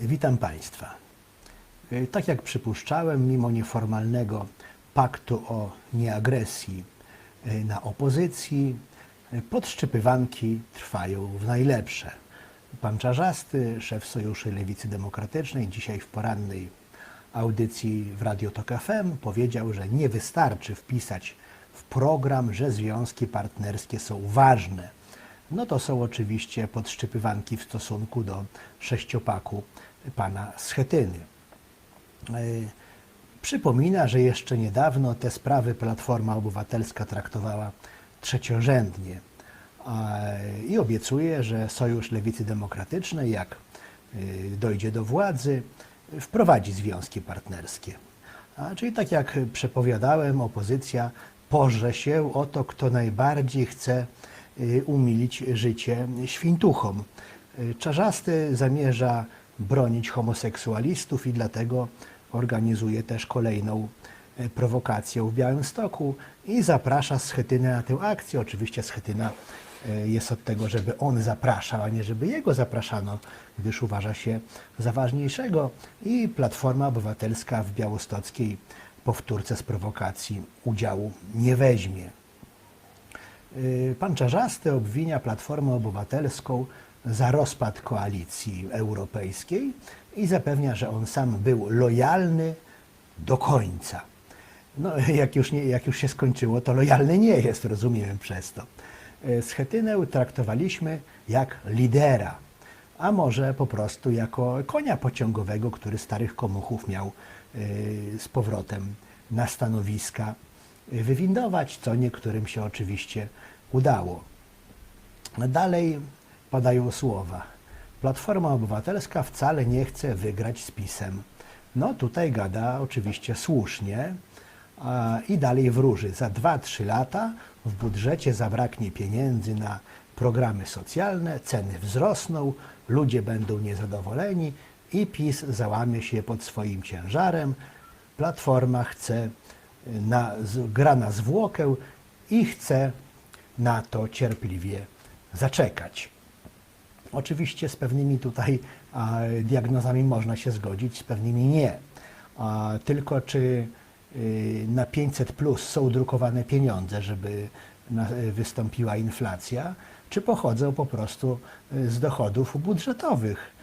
Witam Państwa. Y, Tak jak przypuszczałem, mimo nieformalnego paktu o nieagresji y, na opozycji, y, podszczypywanki trwają w najlepsze. Pan Czarzasty, szef Sojuszu Lewicy Demokratycznej, dzisiaj w porannej audycji w Radio Tok FM powiedział, że nie wystarczy wpisać w program, że związki partnerskie są ważne. No to są oczywiście podszczypywanki w stosunku do sześciopaku pana Schetyny. E, Przypomina, że jeszcze niedawno te sprawy Platforma Obywatelska traktowała trzeciorzędnie i obiecuje, że Sojusz Lewicy Demokratycznej, jak y, dojdzie do władzy, wprowadzi związki partnerskie. A, czyli tak jak przepowiadałem, opozycja porze się o to, kto najbardziej chce umilić życie świntuchom. Y, Czarzasty zamierza bronić homoseksualistów i dlatego organizuje też kolejną e, prowokację w Białymstoku i zaprasza Schetynę na tę akcję. Oczywiście Schetyna jest od tego, żeby on zapraszał, a nie żeby jego zapraszano, gdyż uważa się za ważniejszego i Platforma Obywatelska w białostockiej powtórce z prowokacji udziału nie weźmie. Y, Pan Czarzasty obwinia Platformę Obywatelską za rozpad koalicji europejskiej i zapewnia, że on sam był lojalny do końca. No, jak już, nie, jak już się skończyło, to lojalny nie jest, rozumiem przez to. Y, Schetynę traktowaliśmy jak lidera, a może po prostu jako konia pociągowego, który starych komuchów miał y, z powrotem na stanowiska wywindować, co niektórym się oczywiście udało. Dalej padają słowa. Platforma Obywatelska wcale nie chce wygrać z PiSem. No tutaj gada oczywiście słusznie i dalej wróży. Za 2-3 lata w budżecie zabraknie pieniędzy na programy socjalne, ceny wzrosną, ludzie będą niezadowoleni i PiS załamie się pod swoim ciężarem. Platforma chce na, gra na zwłokę i chce na to cierpliwie zaczekać. Oczywiście z pewnymi tutaj a, diagnozami można się zgodzić, z pewnymi nie. A, tylko czy y, na 500 plus są drukowane pieniądze, żeby na, wystąpiła inflacja, czy pochodzą po prostu y, z dochodów budżetowych.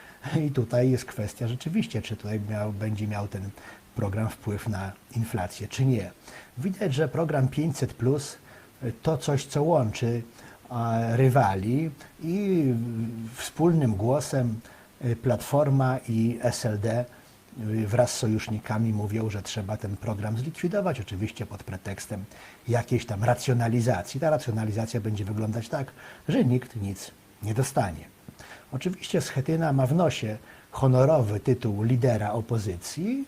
I tutaj jest kwestia rzeczywiście, czy tutaj miał, będzie miał ten program wpływ na inflację, czy nie. Widać, że program 500 plus to coś, co łączy rywali i wspólnym głosem y, Platforma i SLD y, wraz z sojusznikami mówią, że trzeba ten program zlikwidować, oczywiście pod pretekstem jakiejś tam racjonalizacji. Ta racjonalizacja będzie wyglądać tak, że nikt nic nie dostanie. Oczywiście Schetyna ma w nosie honorowy tytuł lidera opozycji,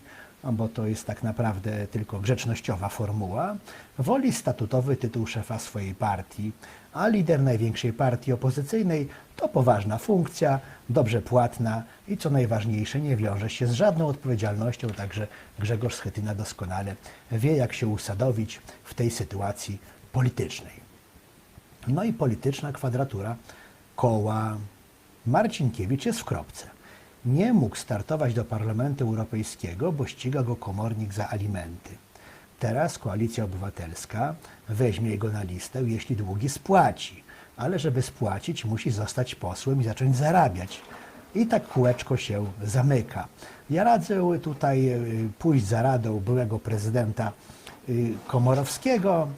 bo to jest tak naprawdę tylko grzecznościowa formuła, woli statutowy tytuł szefa swojej partii, a lider największej partii opozycyjnej to poważna funkcja, dobrze płatna i co najważniejsze nie wiąże się z żadną odpowiedzialnością, także Grzegorz Schetyna doskonale wie jak się usadowić w tej sytuacji politycznej. No i polityczna kwadratura koła Marcinkiewicz jest w kropce. Nie mógł startować do Parlamentu Europejskiego, bo ściga go komornik za alimenty. Teraz Koalicja Obywatelska weźmie go na listę, jeśli długi spłaci. Ale żeby spłacić, musi zostać posłem i zacząć zarabiać. I tak kółeczko się zamyka. Ja radzę tutaj y, pójść za radą byłego prezydenta y, Komorowskiego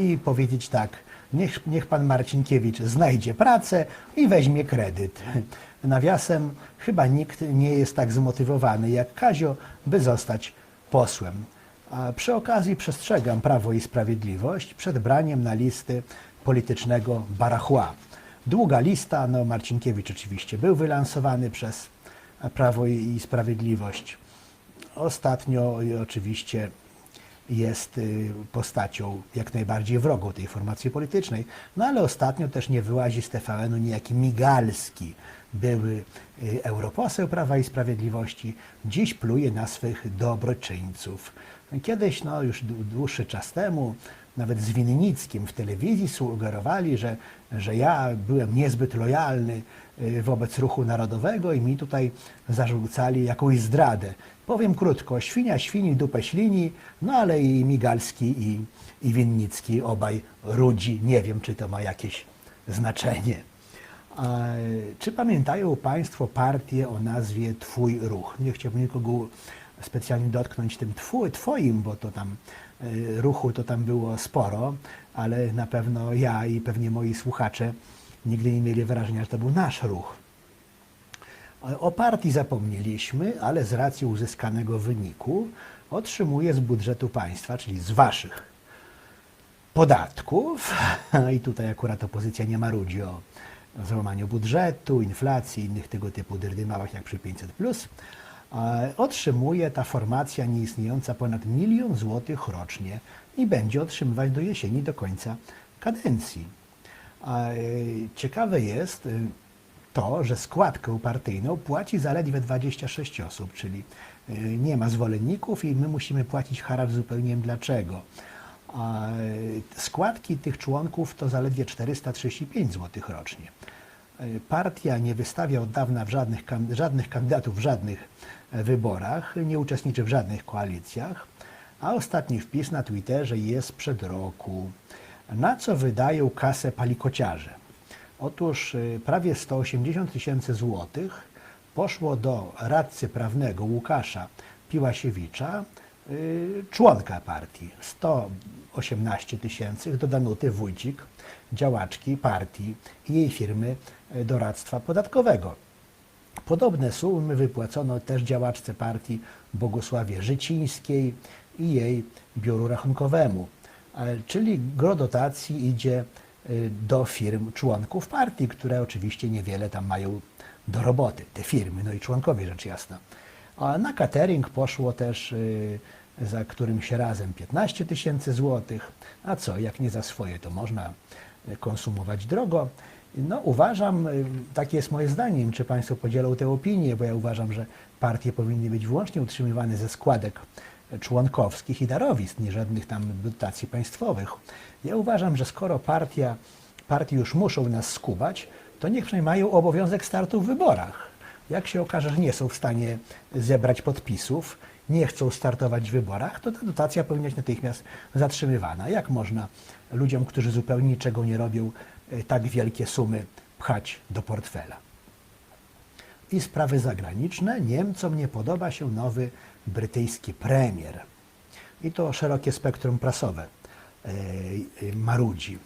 i powiedzieć tak, niech, niech pan Marcinkiewicz znajdzie pracę i weźmie kredyt. Nawiasem, chyba nikt nie jest tak zmotywowany jak Kazio, by zostać posłem. A przy okazji przestrzegam Prawo i Sprawiedliwość przed braniem na listy politycznego barachła. Długa lista, no Marcinkiewicz oczywiście był wylansowany przez Prawo i Sprawiedliwość. Ostatnio oczywiście jest y, postacią jak najbardziej wrogą tej formacji politycznej. No ale ostatnio też nie wyłazi z TVN-u niejaki Migalski, były y, europoseł Prawa i Sprawiedliwości, dziś pluje na swych dobroczyńców. Kiedyś, no już dłu- dłuższy czas temu, nawet z Winnickim w telewizji sugerowali, że, że ja byłem niezbyt lojalny y, wobec ruchu narodowego i mi tutaj zarzucali jakąś zdradę. Powiem krótko, świnia świni dupę ślini, no ale i Migalski i, i Winnicki, obaj rudzi. Nie wiem, czy to ma jakieś znaczenie. Czy pamiętają Państwo partię o nazwie Twój Ruch? Nie chciałbym nikogo specjalnie dotknąć tym Twoim, bo to tam y, ruchu to tam było sporo, ale na pewno ja i pewnie moi słuchacze nigdy nie mieli wrażenia, że to był nasz ruch. O partii zapomnieliśmy, ale z racji uzyskanego wyniku otrzymuje z budżetu państwa, czyli z waszych podatków, i tutaj akurat opozycja nie marudzi o złamaniu budżetu, inflacji, innych tego typu dyrdymałach jak przy 500+, e, otrzymuje ta formacja nieistniejąca ponad milion złotych rocznie i będzie otrzymywać do jesieni, do końca kadencji. E, Ciekawe jest e, to, że składkę partyjną płaci zaledwie 26 osób, czyli e, nie ma zwolenników i my musimy płacić haracz zupełnie dlaczego. Składki tych członków to zaledwie 435 zł rocznie. Partia nie wystawia od dawna żadnych, żadnych kandydatów żadnych wyborach, nie uczestniczy w żadnych koalicjach, a ostatni wpis na Twitterze jest sprzed roku. Na co wydają kasę palikociarze? Otóż y, prawie 180 tysięcy złotych poszło do radcy prawnego Łukasza Piłasiewicza, y, członka partii. 118 tysięcy do Danuty Wójcik, działaczki partii i jej firmy y, doradztwa podatkowego. Podobne sumy wypłacono też działaczce partii Bogusławie Życińskiej i jej biuru rachunkowemu. Czyli gro dotacji idzie y, do firm członków partii, które oczywiście niewiele tam mają do roboty, te firmy, no i członkowie rzecz jasna. A na catering poszło też y, za którymś razem 15 tysięcy złotych. A co, jak nie za swoje, to można y, konsumować drogo. No uważam, y, takie jest moje zdanie, czy Państwo podzielą tę opinię, bo ja uważam, że partie powinny być wyłącznie utrzymywane ze składek członkowskich i darowizn, nie żadnych tam dotacji państwowych. Ja uważam, że skoro partia, partie już muszą nas skubać, to niech przynajmniej mają obowiązek startu w wyborach. Jak się okaże, że nie są w stanie zebrać podpisów, nie chcą startować w wyborach, to ta dotacja powinna być natychmiast zatrzymywana. Jak można ludziom, którzy zupełnie niczego nie robią, e, tak wielkie sumy pchać do portfela? i sprawy zagraniczne, Niemcom nie podoba się nowy brytyjski premier. I to szerokie spektrum prasowe e, e, marudzi.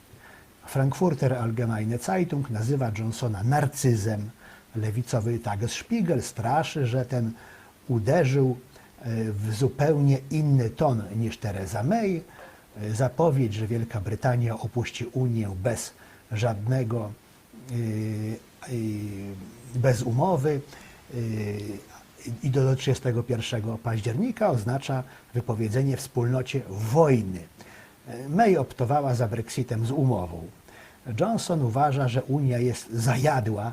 Frankfurter Allgemeine Zeitung nazywa Johnsona narcyzem. Lewicowy Tagesspiegel straszy, że ten uderzył w zupełnie inny ton niż Theresa May. Zapowiedź, że Wielka Brytania opuści Unię bez żadnego e, e, bez umowy e, i do 31 października oznacza wypowiedzenie wspólnocie wojny. May optowała za Brexitem z umową. Johnson uważa, że Unia jest zajadła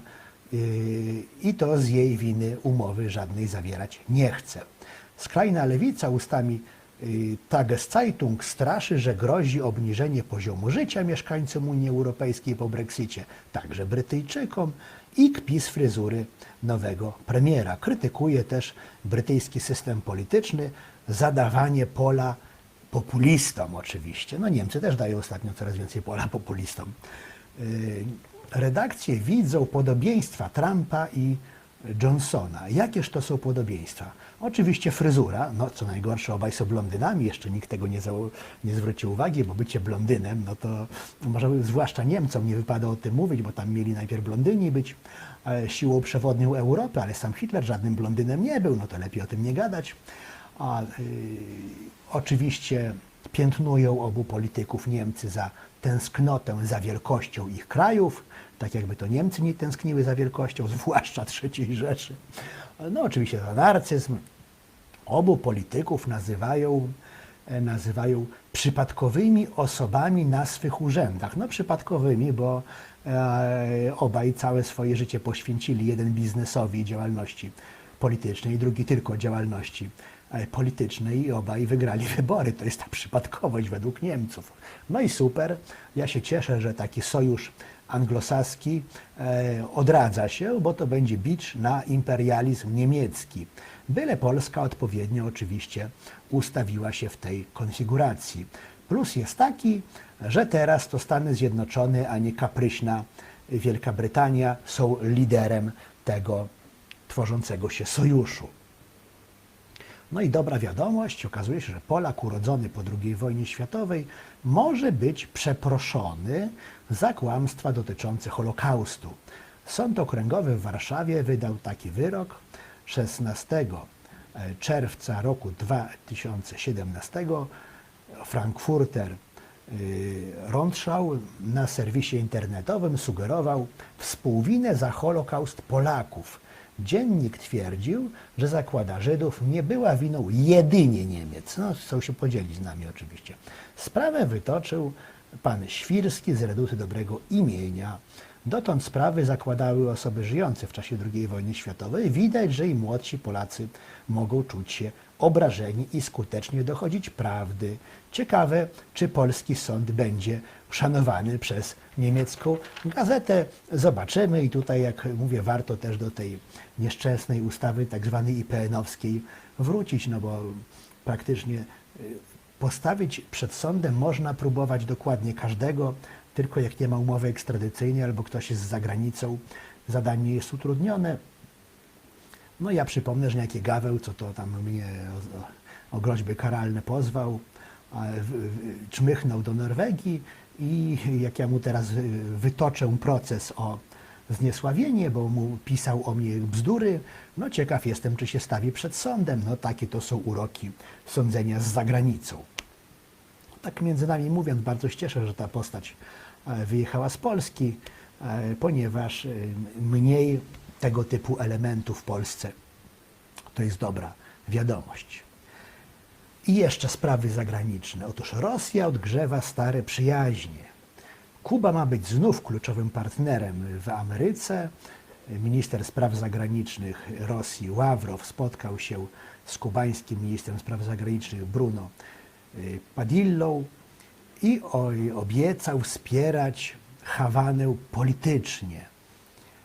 i to z jej winy umowy żadnej zawierać nie chce. Skrajna lewica ustami Tageszeitung straszy, że grozi obniżenie poziomu życia mieszkańcom Unii Europejskiej po Brexicie, także Brytyjczykom i kpi z fryzury nowego premiera. Krytykuje też brytyjski system polityczny, zadawanie pola populistom oczywiście. No Niemcy też dają ostatnio coraz więcej pola populistom. Yy, Redakcje widzą podobieństwa Trumpa i Johnsona. Jakież to są podobieństwa? Oczywiście fryzura, no co najgorsze, obaj są blondynami, jeszcze nikt tego nie, nie zwrócił uwagi, bo bycie blondynem, no to może zwłaszcza Niemcom nie wypada o tym mówić, bo tam mieli najpierw blondyni być e, siłą przewodnią Europy, ale sam Hitler żadnym blondynem nie był, no to lepiej o tym nie gadać. A, y, oczywiście piętnują obu polityków Niemcy za tęsknotę za wielkością ich krajów, tak jakby to Niemcy nie tęskniły za wielkością, zwłaszcza III Rzeszy. No oczywiście za narcyzm. Obu polityków nazywają, e, nazywają przypadkowymi osobami na swych urzędach. No przypadkowymi, bo e, obaj całe swoje życie poświęcili jeden biznesowi i działalności politycznej, drugi tylko działalności politycznej i obaj wygrali wybory. To jest ta przypadkowość według Niemców. No i super. Ja się cieszę, że taki sojusz anglosaski e, odradza się, bo to będzie bicz na imperializm niemiecki. Byle Polska odpowiednio oczywiście ustawiła się w tej konfiguracji. Plus jest taki, że teraz to Stany Zjednoczone, a nie kapryśna Wielka Brytania są liderem tego tworzącego się sojuszu. No i dobra wiadomość, okazuje się, że Polak urodzony po II wojnie światowej może być przeproszony za kłamstwa dotyczące Holokaustu. Sąd Okręgowy w Warszawie wydał taki wyrok 16 czerwca roku 2017 Frankfurter y, Rundschau na serwisie internetowym sugerował współwinę za Holokaust Polaków. Dziennik twierdził, że zakłada Żydów nie była winą jedynie Niemiec. No, chcą się podzielić z nami oczywiście. Sprawę wytoczył pan Świrski z Reduty Dobrego Imienia. Dotąd sprawy zakładały osoby żyjące w czasie II wojny światowej. Widać, że i młodsi Polacy mogą czuć się obrażeni i skutecznie dochodzić prawdy. Ciekawe, czy polski sąd będzie szanowany przez niemiecką gazetę. Zobaczymy i tutaj, jak mówię, warto też do tej nieszczęsnej ustawy tak zwanej IPN-owskiej wrócić, no bo praktycznie y, postawić przed sądem można próbować dokładnie każdego, tylko jak nie ma umowy ekstradycyjnej albo ktoś jest za granicą, zadanie jest utrudnione. No ja przypomnę, że niejaki Gaweł, co to tam mnie o, o groźby karalne pozwał, czmychnął do Norwegii i jak ja mu teraz wytoczę proces o zniesławienie, bo mu pisał o mnie bzdury, no ciekaw jestem, czy się stawi przed sądem. No takie to są uroki sądzenia z zagranicą. Tak między nami mówiąc, bardzo się cieszę, że ta postać wyjechała z Polski, e, ponieważ e, mniej tego typu elementów w Polsce to jest dobra wiadomość. I jeszcze sprawy zagraniczne. Otóż Rosja odgrzewa stare przyjaźnie. Kuba ma być znów kluczowym partnerem w Ameryce. Minister spraw zagranicznych Rosji Ławrow spotkał się z kubańskim ministrem spraw zagranicznych Bruno y, Padillą i obiecał wspierać Hawanę politycznie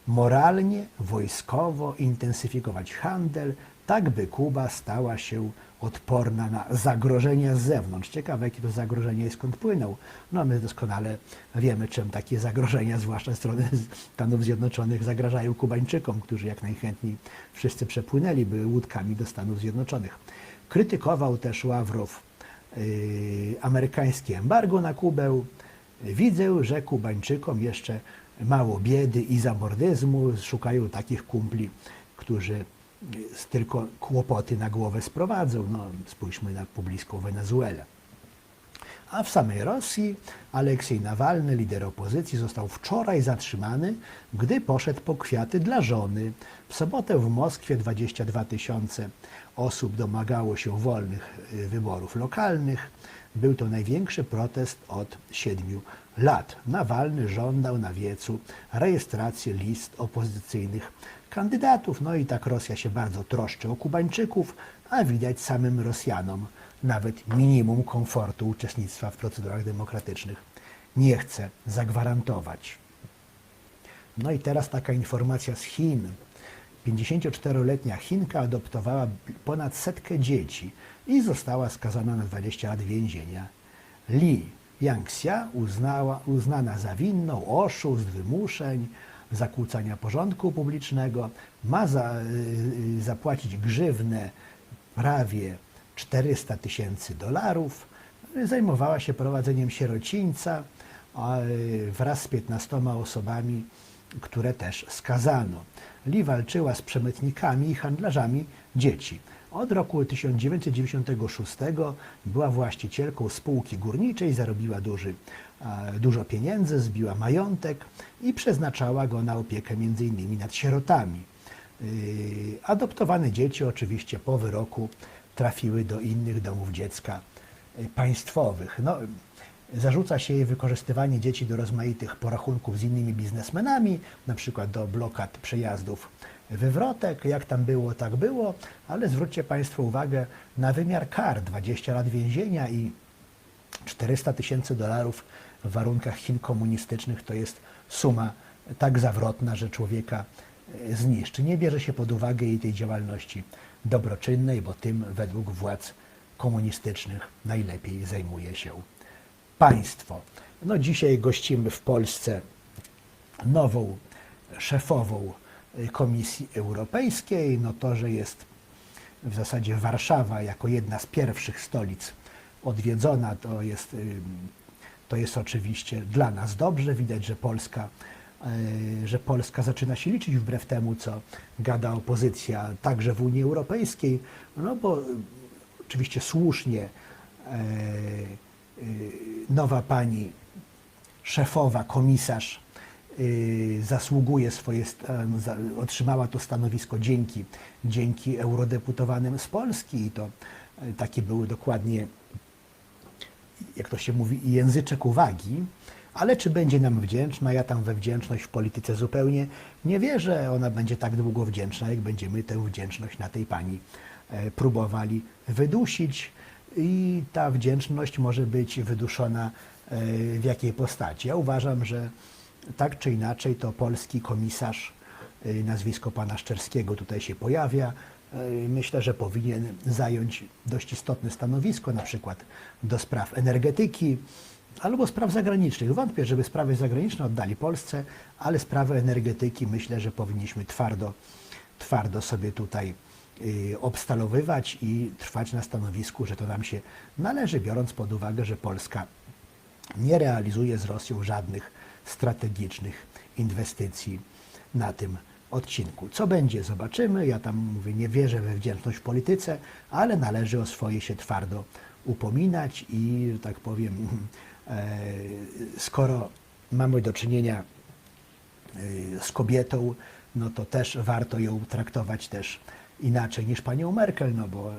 moralnie, wojskowo intensyfikować handel, tak by Kuba stała się odporna na zagrożenia z zewnątrz. Ciekawe, jakie to zagrożenie i skąd płyną. No my doskonale wiemy, czym takie zagrożenia, zwłaszcza strony Stanów Zjednoczonych, zagrażają Kubańczykom, którzy jak najchętniej wszyscy przepłynęliby łódkami do Stanów Zjednoczonych. Krytykował też Ławrow amerykańskie embargo na Kubę. Widzę, że Kubańczykom jeszcze mało biedy i zamordyzmu. Szukają takich kumpli, którzy z- tylko kłopoty na głowę sprowadzą. No, spójrzmy na pobliską Wenezuelę. A w samej Rosji Aleksiej Nawalny, lider opozycji, został wczoraj zatrzymany, gdy poszedł po kwiaty dla żony. W sobotę w Moskwie 22 tysiące osób domagało się wolnych y, wyborów lokalnych. Był to największy protest od siedmiu lat. Nawalny żądał na wiecu rejestracji list opozycyjnych kandydatów. No i tak Rosja się bardzo troszczy o Kubańczyków, a widać samym Rosjanom nawet minimum komfortu uczestnictwa w procedurach demokratycznych nie chce zagwarantować. No i teraz taka informacja z Chin. 54-letnia Chinka adoptowała ponad setkę dzieci i została skazana na 20 lat więzienia. Li Yangxia uznała, uznana za winną oszustw, wymuszeń, zakłócania porządku publicznego, ma za, y, y, zapłacić grzywnę prawie 400 tysięcy dolarów. Zajmowała się prowadzeniem sierocińca y, wraz z 15 osobami, które też skazano. Li walczyła z przemytnikami i handlarzami dzieci. Od roku 1996 była właścicielką spółki górniczej, zarobiła duży, dużo pieniędzy, zbiła majątek i przeznaczała go na opiekę m.in. nad sierotami. Yy, Adoptowane dzieci oczywiście po wyroku trafiły do innych domów dziecka yy, państwowych. No, Zarzuca się jej wykorzystywanie dzieci do rozmaitych porachunków z innymi biznesmenami, na przykład do blokad przejazdów wywrotek. Jak tam było, tak było, ale zwróćcie Państwo uwagę na wymiar kar 20 lat więzienia i 400 tysięcy dolarów w warunkach Chin komunistycznych to jest suma tak zawrotna, że człowieka e, zniszczy. Nie bierze się pod uwagę jej tej działalności dobroczynnej, bo tym według władz komunistycznych najlepiej zajmuje się państwo. No dzisiaj gościmy w Polsce nową szefową Komisji Europejskiej. No to, że jest w zasadzie Warszawa jako jedna z pierwszych stolic odwiedzona, to jest, to jest oczywiście dla nas dobrze. Widać, że Polska, że Polska zaczyna się liczyć wbrew temu, co gada opozycja także w Unii Europejskiej, no bo oczywiście słusznie nowa pani szefowa, komisarz zasługuje swoje, otrzymała to stanowisko dzięki, dzięki eurodeputowanym z Polski i to e, takie były dokładnie, jak to się mówi, języczek uwagi. Ale czy będzie nam wdzięczna? Ja tam we wdzięczność w polityce zupełnie nie wierzę. Ona będzie tak długo wdzięczna, jak będziemy tę wdzięczność na tej pani e, próbowali wydusić. I ta wdzięczność może być wyduszona e, w jakiej postaci? Ja uważam, że tak czy inaczej to polski komisarz, e, nazwisko pana Szczerskiego tutaj się pojawia. Myślę, że powinien zająć dość istotne stanowisko, na przykład do spraw energetyki albo spraw zagranicznych. Wątpię, żeby sprawy zagraniczne oddali Polsce, ale sprawy energetyki myślę, że powinniśmy twardo, twardo sobie tutaj y, obstalowywać i trwać na stanowisku, że to nam się należy, biorąc pod uwagę, że Polska nie realizuje z Rosją żadnych strategicznych inwestycji na tym odcinku. Co będzie, zobaczymy. Ja tam mówię, nie wierzę we wdzięczność w polityce, ale należy o swoje się twardo upominać i, że tak powiem, skoro mamy do czynienia y, z kobietą, no to też warto ją traktować też inaczej niż panią Merkel, no bo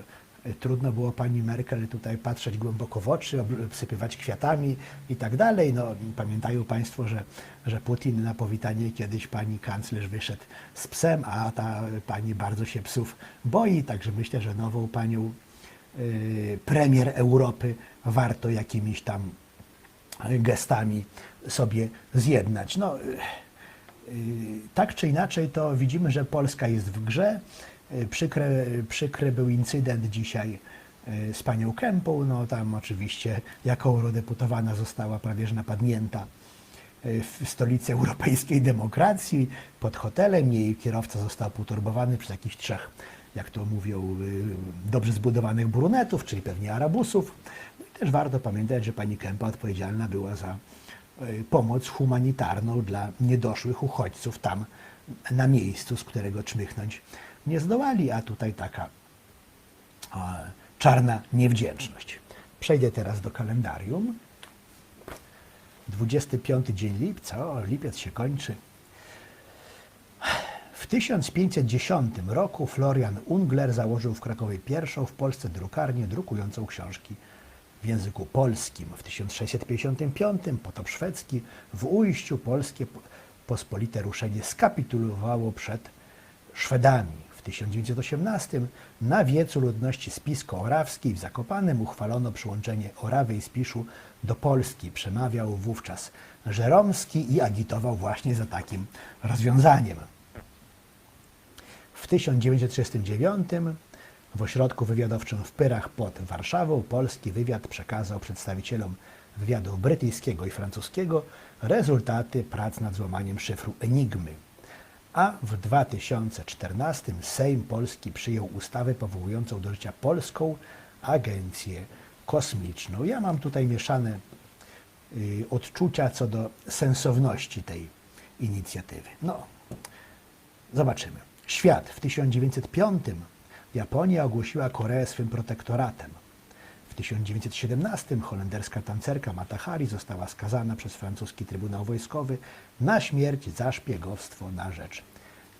y, trudno było pani Merkel tutaj patrzeć głęboko w oczy, ob- obsypywać kwiatami i tak dalej. No, pamiętają Państwo, że, że Putin na powitanie kiedyś pani kanclerz wyszedł z psem, a ta pani bardzo się psów boi, także myślę, że nową panią premier Europy warto jakimiś tam gestami sobie zjednać. No, y, y, tak czy inaczej, to widzimy, że Polska jest w grze. Y, Przykry, przykry był incydent dzisiaj z panią Kępą. No, tam oczywiście jako eurodeputowana została prawie że napadnięta w stolicy europejskiej demokracji pod hotelem. Jej kierowca został poturbowany przez jakichś trzech, jak to mówią, dobrze zbudowanych brunetów, czyli pewnie Arabusów. Też warto pamiętać, że pani Kępa odpowiedzialna była za y, pomoc humanitarną dla niedoszłych uchodźców tam na miejscu, z którego czmychnąć nie zdołali, a tutaj taka a, czarna niewdzięczność. Przejdę teraz do kalendarium. 25 dzień lipca, o, lipiec się kończy. W 1510 roku Florian Ungler założył w Krakowie pierwszą w Polsce drukarnię drukującą książki w języku polskim. W 1655 potop szwedzki w ujściu polskie po- pospolite ruszenie skapitulowało przed Szwedami. W 1918 na wiecu ludności spisko-orawskiej w Zakopanem uchwalono przyłączenie Orawy i Spiszu do Polski. Przemawiał wówczas Żeromski i agitował właśnie za takim rozwiązaniem. W 1939 w ośrodku wywiadowczym w Pyrach pod Warszawą polski wywiad przekazał przedstawicielom wywiadu brytyjskiego i francuskiego rezultaty prac nad złamaniem szyfru Enigmy. A w 2014 Sejm Polski przyjął ustawę powołującą do życia Polską Agencję Kosmiczną. Ja mam tutaj mieszane y, odczucia co do sensowności tej inicjatywy. No, Zobaczymy. Świat w 1905 Japonia ogłosiła Koreę swym protektoratem. W 1917 holenderska tancerka Mata Hari została skazana przez francuski Trybunał Wojskowy na śmierć za szpiegowstwo na rzecz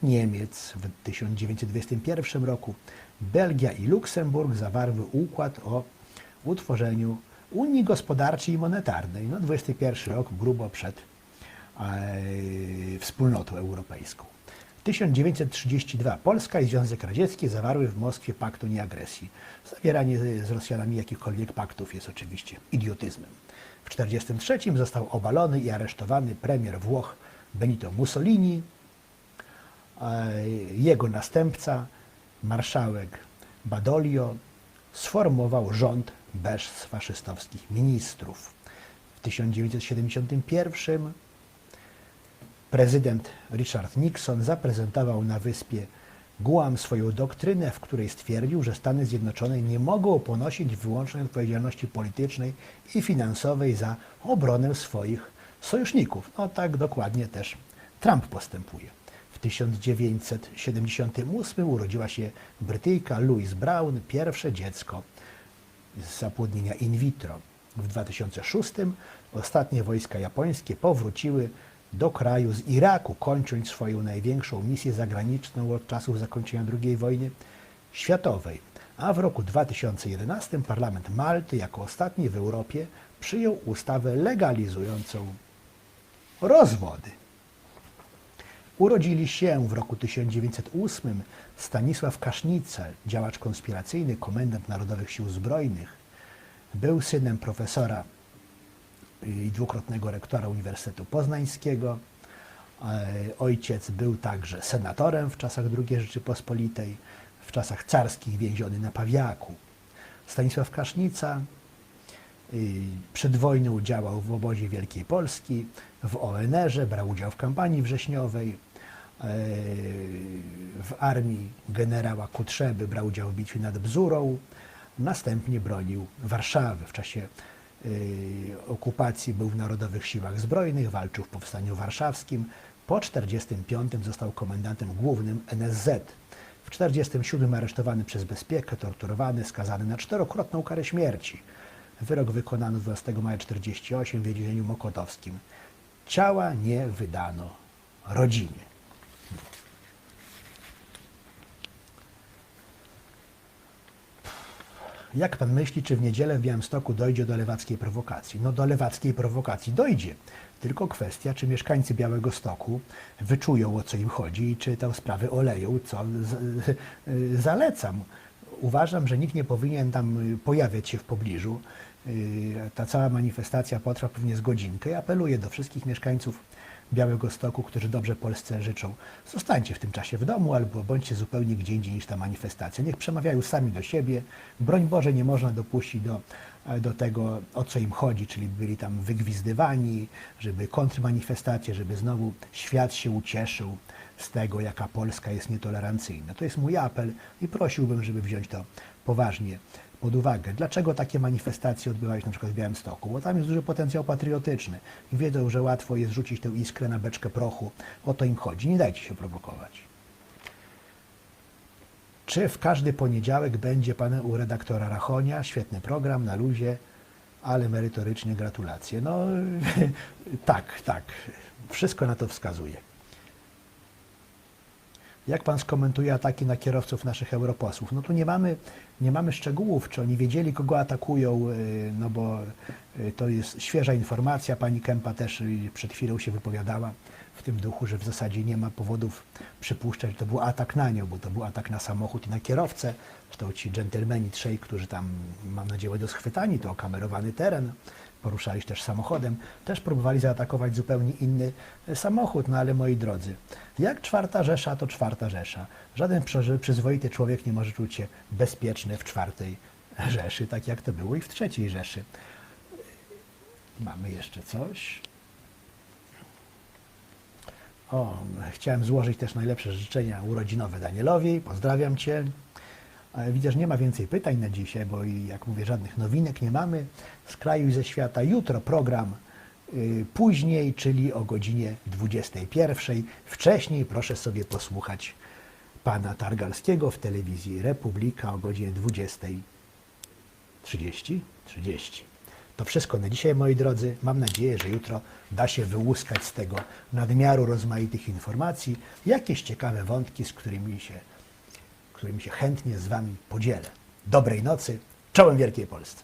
Niemiec. W 1921 roku Belgia i Luksemburg zawarły układ o utworzeniu Unii Gospodarczej i Monetarnej. No, 21 rok grubo przed e, wspólnotą europejską. 1932 Polska i Związek Radziecki zawarły w Moskwie pakt o nieagresji. Zawieranie z Rosjanami jakichkolwiek paktów jest oczywiście idiotyzmem. W 1943 został obalony i aresztowany premier Włoch Benito Mussolini. Jego następca, marszałek Badoglio, sformował rząd bez faszystowskich ministrów. W 1971 prezydent Richard Nixon zaprezentował na wyspie Guam swoją doktrynę, w której stwierdził, że Stany Zjednoczone nie mogą ponosić wyłącznej odpowiedzialności politycznej i finansowej za obronę swoich sojuszników. No tak dokładnie też Trump postępuje. W 1978 urodziła się Brytyjka Louise Brown, pierwsze dziecko z zapłodnienia in vitro. W 2006 ostatnie wojska japońskie powróciły do kraju z Iraku, kończąc swoją największą misję zagraniczną od czasów zakończenia II wojny światowej. A w roku 2011 parlament Malty jako ostatni w Europie przyjął ustawę legalizującą rozwody. Urodzili się w roku 1908 Stanisław Kasznica, działacz konspiracyjny, komendant Narodowych Sił Zbrojnych. Był synem profesora i dwukrotnego rektora Uniwersytetu Poznańskiego. E, Ojciec był także senatorem w czasach II Rzeczypospolitej, w czasach carskich więziony na Pawiaku. Stanisław Kasznica y, przed wojną działał w obozie Wielkiej Polski, w ONR-ze, brał udział w kampanii wrześniowej, e, w armii generała Kutrzeby brał udział w bitwie nad Bzurą, następnie bronił Warszawy w czasie okupacji był w Narodowych Siłach Zbrojnych, walczył w Powstaniu Warszawskim. Po 1945 został komendantem głównym NSZ. W 1947 aresztowany przez bezpiekę, torturowany, skazany na czterokrotną karę śmierci. Wyrok wykonano 12 maja 1948 w więzieniu mokotowskim. Ciała nie wydano rodzinie. Jak pan myśli, czy w niedzielę w Białymstoku dojdzie do lewackiej prowokacji? No do lewackiej prowokacji dojdzie. Tylko kwestia, czy mieszkańcy Białego Stoku wyczują, o co im chodzi i czy tę sprawę oleją, co y, zalecam. Uważam, że nikt nie powinien tam y, pojawiać się w pobliżu. Y, Ta cała manifestacja potrwa pewnie z godzinkę. Apeluję do wszystkich mieszkańców Białego Stoku, którzy dobrze Polsce życzą. Zostańcie w tym czasie w domu albo bądźcie zupełnie gdzie indziej niż ta manifestacja. Niech przemawiają sami do siebie. Broń Boże, nie można dopuścić do, do tego, o co im chodzi, czyli byli tam wygwizdywani, żeby kontrmanifestacje, żeby znowu świat się ucieszył z tego, jaka Polska jest nietolerancyjna. To jest mój apel i prosiłbym, żeby wziąć to poważnie pod uwagę. Dlaczego takie manifestacje odbywają się na przykład w Białymstoku? Bo tam jest duży potencjał patriotyczny wiedzą, że łatwo jest rzucić tę iskrę na beczkę prochu. O to im chodzi. Nie dajcie się prowokować. Czy w każdy poniedziałek będzie pan u redaktora Rachonia? Świetny program na luzie, ale merytorycznie gratulacje. No tak, tak. Wszystko na to wskazuje. Jak pan skomentuje ataki na kierowców naszych europosłów? No tu nie mamy, nie mamy szczegółów, czy oni wiedzieli, kogo atakują, y, no bo y, to jest świeża informacja. Pani Kępa też y, przed chwilą się wypowiadała w tym duchu, że w zasadzie nie ma powodów przypuszczać, że to był atak na nią, bo to był atak na samochód i na kierowcę. Zresztą ci dżentelmeni trzej, którzy tam, mam nadzieję, do schwytani, to okamerowany teren, poruszali się też samochodem, też próbowali zaatakować zupełnie inny samochód. No ale moi drodzy, jak czwarta Rzesza, to czwarta Rzesza. Żaden przyzwoity człowiek nie może czuć się bezpieczny w czwartej Rzeszy, tak jak to było i w trzeciej Rzeszy. Mamy jeszcze coś. O, chciałem złożyć też najlepsze życzenia urodzinowe Danielowi. Pozdrawiam Cię. Widzę, że nie ma więcej pytań na dzisiaj, bo jak mówię, żadnych nowinek nie mamy z kraju i ze świata. Jutro program y, później, czyli o godzinie 21. Wcześniej proszę sobie posłuchać pana Targalskiego w telewizji Republika o godzinie 20.30. 30. To wszystko na dzisiaj, moi drodzy. Mam nadzieję, że jutro da się wyłuskać z tego nadmiaru rozmaitych informacji jakieś ciekawe wątki, z którymi się którymi się chętnie z Wami podzielę. Dobrej nocy, czołem Wielkiej Polsce.